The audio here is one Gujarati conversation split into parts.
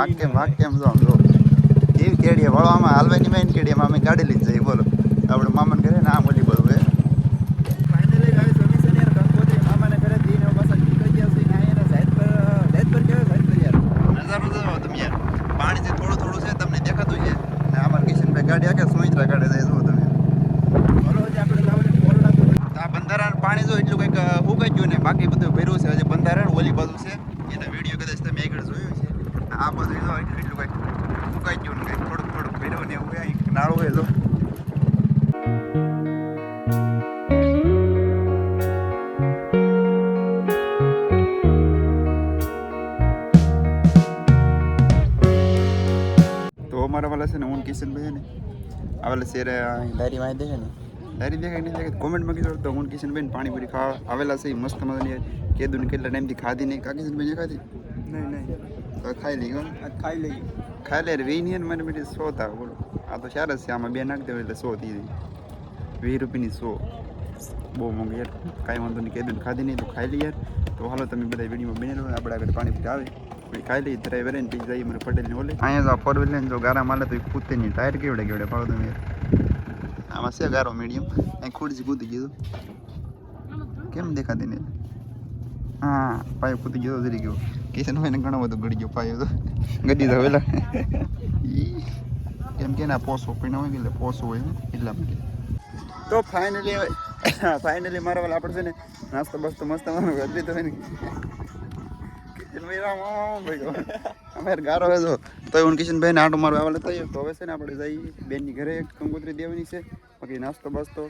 વાક કેમ જો આમ જો એવી કેડીએ વળવામાં હાલવાની મેન કેડીએમાં અમે ગાડી લઈને જઈએ બોલો. આપણે મામાને ઘરે ના મળી બધું યાર પાણી જે થોડું થોડું છે તમને દેખાતું છે. ને અમાર કિશનભાઈ ગાડી આખે સુમિત્રા ગાડે જાય જુઓ તમે. બંધારણ પાણી જો એટલું કંઈક ફૂકાઈ ગયું ને બાકી બધું ભર્યું છે. હજી બંધારણ ઓલી બાજુ છે. એના વીડિયો કદાચ તમે આગળ જોયું આ બધું જો એટલું કંઈક સુકાઈ ગયું ને કંઈક થોડુંક થોડુંક ભર્યું ને એવું કંઈક નાળું હોય તો. અમારા વાલા છે ને, હું કિશનભાઈ છે ને આવેલા શેરે ડાયરી વાંચી દેખે ને. ડાયરી દેખાય નહીં દેખાય? કોમેન્ટમાં કીધું તો હું કિશનભાઈ પાણીપુરી ખાવા આવેલા છે મસ્ત મજાની કીધું ને કેટલા ટાઈમથી ખાધી નહીં, કા કિશનભાઈ ખાધી નહીં નહીં. તો ખાઈ લઈ ખાઈ લઈ ખાઈ લે વી નહીં મને મીઠી સો થાય બોલો. આ તો સારા છે આમાં બે નાખ દેવા એટલે સો થઈ ગઈ વીસ રૂપિયાની સો. બહુ મોંઘી યાર. કાંઈ વાંધો નહીં કીધું ખાધી નહીં તો ખાઈ લઈ યાર. તો હાલો તમે બધા વિડીયોમાં બની રહો આપણે આગળ પાણી પીટ આવે. પછી ખાઈ લઈએ ડ્રાઈવર ને પછી જઈએ મને પટેલને ઓલે. અહીંયા જો ફોર વ્હીલર જો ગારા માલે તો કૂદતે નહીં ટાયર કેવડે કેવડે પાડો તમે આમાં છે ગારો મીડિયમ અહીં ખુરશી કૂદી ગયું કેમ દેખાતી નહીં? હા પાય કૂદી ગયો જરી ગયો. કિશનભાઈને ઘણો બધો ગળી ગયો પાયો તો. ગડી દો પેલા. કેમ કે ના, પોસો પીણા હોય એટલે પોસો હોય એટલા માટે. તો ફાઇનલી ફાઇનલી મારા વાળા આપણે છે ને નાસ્તો બસ્તો મસ્ત મારો તો હોય ને. કિશનભાઈ ગારો હોય તો હું કિશનભાઈ ને આટો મારવા આવેલા થઈએ તો હવે છે ને આપણે જઈએ બેનની ઘરે કંકોત્રી દેવાની છે. બાકી નાસ્તો બાસ્તો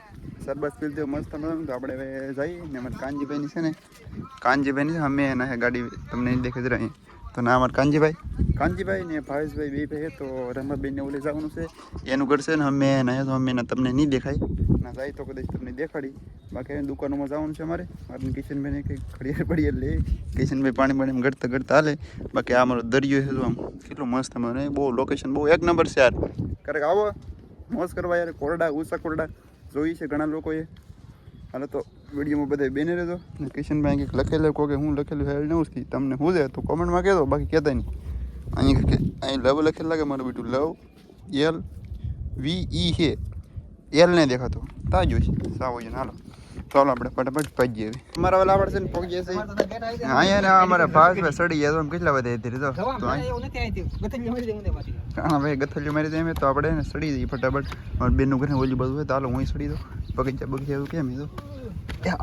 સરબત દેવો મસ્ત મજાનું. તો આપણે જઈએ ને અમારે કાનજીભાઈની છે ને, કાનજીભાઈની છે અમે એના ગાડી તમને દેખે જ રહી તો ના, અમારે કાનજીભાઈ? કાનજીભાઈ ને ભાવેશભાઈ બે ભાઈ તો રમાબેનને ઓલે જવાનું છે. એનું છે ને અમે ના તો અમે તમને નહીં દેખાય. ના, જાય તો કદાચ તમને દેખાડી. બાકી દુકાનોમાં જવાનું છે અમારે. મારે કિશનભાઈને કંઈક ઘડિયાળ પડી લે કિશનભાઈ પાણી પાણી ગળતા ગળતા હાલે. બાકી આ અમારો દરિયો છે આમ. કેટલો મસ્ત અમારે બહુ લોકેશન બહુ એક નંબર છે યાર. ક્યારેક આવો. મોજ કરવા યાર, કોરડા ઉષા કોરડા જોઈ છે ઘણા લોકોએ. હાલ તો વિડીયોમાં બધા બેને રહેજો. ને કિશનભાઈ કંઈક લખેલું કહો કે હું લખેલું હેલ ને ઉસકી તમને શું છે તો કોમેન્ટમાં કહેતો બાકી કહેતા નહીં. અહીં કે, અહીં લવ લખેલ લાગે મારું બેટું, લવ એલ વી ઈ છે એલ ને દેખાતો. તા જોઈશ સાવ જોઈએ હાલો. ચાલો આપણે ફટાફટ પહોંચી જઈએ અમારા વાલા આપણે છે ને જશે હા અહીંયા ને અમારા ભાવેશભાઈ સડી ગયા તો આમ કેટલા બધા હતી તો હા ભાઈ ગથલિયું મારી દે તો આપણે સડી દઈએ ફટાફટ. મારા બેનનું ઘરે ઓલી બધું હોય તો હાલો હું સડી દઉં. બગીચા બગીચા એવું કેમ એ તો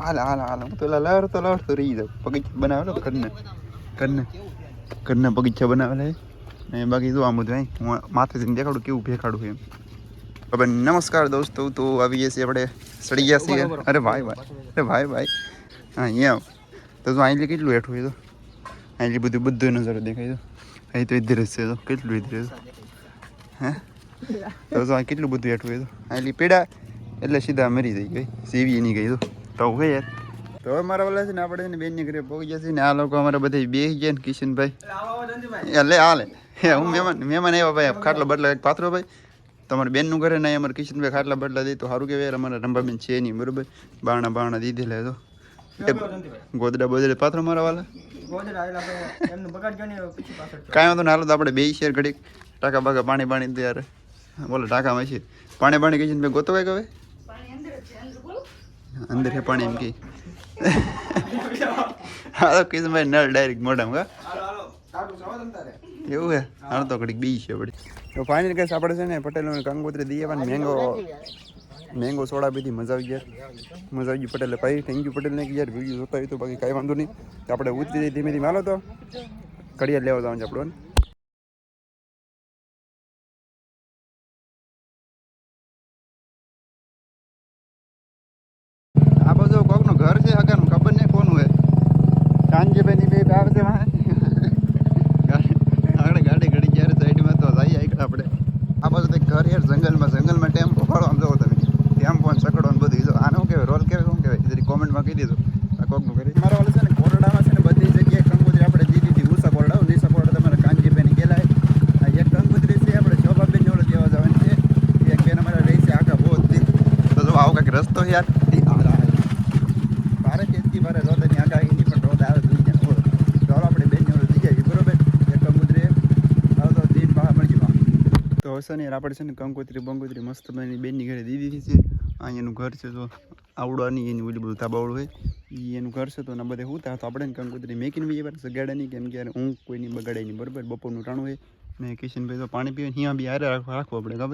હાલ હાલ હાલ હું તો એલા તો લાવર તો રહી જાઉં. બગીચા બનાવેલો ઘરને. ઘરને. ઘરના બગીચા બનાવેલા એ ને બાકી જો આમ બધું હું માથે જઈને દેખાડું કેવું ભેખાડું એમ. હવે નમસ્કાર દોસ્તો તો આવી જઈએ છીએ આપણે સડી ગયા છીએ. અરે ભાઈ ભાઈ. અરે ભાઈ ભાઈ. હા અહીંયા તો જો અહીં કેટલું હેઠું હોય તો? અહીં બધું બધું નજારો દેખાય તો અહીં તો ઇધર જ છે તો. કેટલું ઇધર હે? તો અહીં કેટલું બધું હેઠું હોય તો? અહીં પેડા એટલે સીધા મરી જઈ ગઈ. સીવી નહીં ગઈ તો. તો હોય યાર. તો હવે મારા વાલા છે ને આપણે ને બેનની ઘરે પહોંચી જશે ને આ લોકો અમારા બધા બે ગયા ને કિશનભાઈ. એટલે હાલે હે હું મહેમાન મહેમાન આવ્યા ભાઈ. ખાટલો બદલા એક પાથરો ભાઈ. તમારે બેનનું ઘરે નહીં અમારે કિશનભાઈ ખાટલા બદલા દે તો સારું કહેવાય. અમારે અમારા રંભાબેન છે નહીં બરાબર? બાણા બાણા દીધેલા તો. ગોદડા બોદડા પાથરો મારા વાલા કાંઈ વાંધો ના હાલો તો આપણે બે શેર ઘડીક ટાકા બાકા પાણી પાણી દે યાર. બોલો ટાકામાં છે. પાણી પાણી કિશનભાઈ ભાઈ ગોતો ભાઈ કવે અંદર છે પાણી એમ કે. હા કિશનભાઈ નળ ડાયરેક્ટ મોઢામાં કા એવું હે? હાલ તો ઘડીક બી છે આપણે તો ફાઇનલ કેસ આપણે છે ને પટેલ કંગોત્રી દઈએ પણ મેંગો મેંગો સોડા પીધી મજા આવી ગયા મજા આવી ગઈ પટેલે ભાઈ થેન્ક યુ પટેલને કે યાર વીડિયો જોતા હોય તો બાકી કાંઈ વાંધો નહીં. તો આપણે ઉતરી ધીમે ધીમે હાલો તો. ઘડિયાળ લેવા જવાનું છે આપણું આ બધું કોકનું ઘર છે હગાનું ખબર નહીં કોનું હે. કાનજીભાઈ ની બે આવે છે છે યાર ભારત એજથી ભારે રોદની પણ આપણે બેન ને લઈ જઈએ બરોબર? એક કંકુતરી હવે તો દિન પાહા મળી તો હશે ને આપણે છે ને કંકોત્રી બંકોત્રી મસ્ત બની બેનની ઘરે દીધી છે. અહીંયાનું ઘર છે તો આવડવાની એની ઓલી બધું તાબાવડું હોય. એનું કરશે તો ના બધે હું તો આપણે કંકોત્રી મેકીને બી વાર સગાડે નહીં કેમ કે હું કોઈની બગાડે નહીં બરાબર? બપોરનું ટાણું હોય. ને કિશનભાઈ તો પાણી પીવે અહીંયા બી હારે રાખવા રાખવું આપણે કા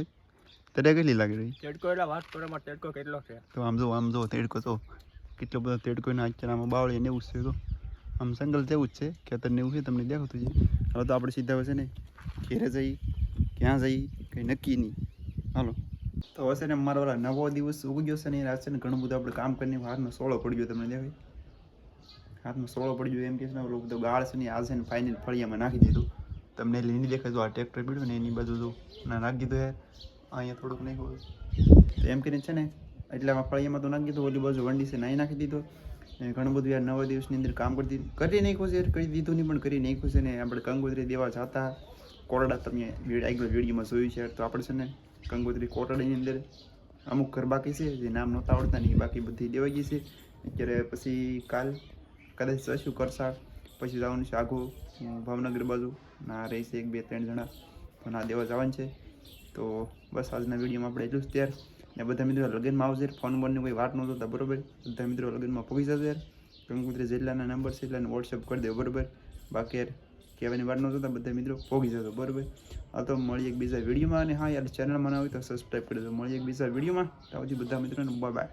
તને કેટલી લાગે રહી? તેડકો એટલે વાત કરો માં તેડકો કેટલો છે? તો આમ જો આમ જો તેડકો તો કેટલો બધો તેડકો અત્યારે આમાં બાવળી ને એવું છે તો આમ સંગલ જેવું જ છે ખેતર ને એવું છે તમને દેખાતું છે હવે તો આપણે સીધા હશે ને ઘેરે જઈ ક્યાં જઈ કંઈ નક્કી નહીં. હાલો. તો હશે ને મારા વાળા નવો દિવસ ઉગ્યો ગયો છે ને આ છે ને ઘણું બધું આપણે કામ કરીને હાથનો સોળો પડ્યો તમને દેખાય? હાથમાં સોળો પડી ગયો એમ કે છે ને ઓલો બધો ગાળ છે ને આ છે ને ફાઇનલ ફળિયામાં નાખી દીધું. તમને લીની દેખાય તો આ ટ્રેક્ટર પીડ્યું ને એની બાજુ જો ના નાખી દીધું યાર અહીંયા થોડુંક નાખ્યું તો એમ કરીને છે ને એટલામાં ફળિયામાં તો નાખી દીધું, ઓલી બાજુ વંડી છે નાહી નાખી દીધો. ઘણું બધું યાર નવા દિવસની અંદર કામ કરતી કરી નાખ્યું છે કરી દીધું નહીં, પણ કરી નાખ્યું છે ને. આપણે કંગોત્રી દેવા જતા. કોરડા તમે આગળ વિડીયોમાં જોયું છે તો આપણે છે ને કંગોત્રી કોટડાની અંદર અમુક ઘર બાકી છે, જે નામ નહોતા આવડતા નહીં બાકી બધી દેવાઈ ગઈ છે. અત્યારે પછી કાલ કદાચ જશું કરશા પછી જવાનું છે આઘું ભાવનગર બાજુ. ના, રહેશે એક બે ત્રણ જણા. તો ના દેવા જવાનું છે. તો બસ આજના વિડીયોમાં આપણે એટલું જ ત્યાર. ને બધા મિત્રો લગ્નમાં આવશે ફોન બોનની કોઈ વાત નહોતો બરોબર? બધા મિત્રો લગ્નમાં પહોંચી જશે યાર જેટલાના નંબર છે એટલાને વોટ્સઅપ કરી દે બરોબર? બાકી યાર, કહેવાની વાત નહોતો બધા મિત્રો પહોંચી જશો, બરોબર? આ તો મળીએ એક બીજા વિડીયોમાં. અને હા યાર ચેનલમાં ના હોય તો સબસ્ક્રાઈબ કરી દો મળીએ એક બીજા વિડીયોમાં. તો બધા મિત્રોને બાય બાય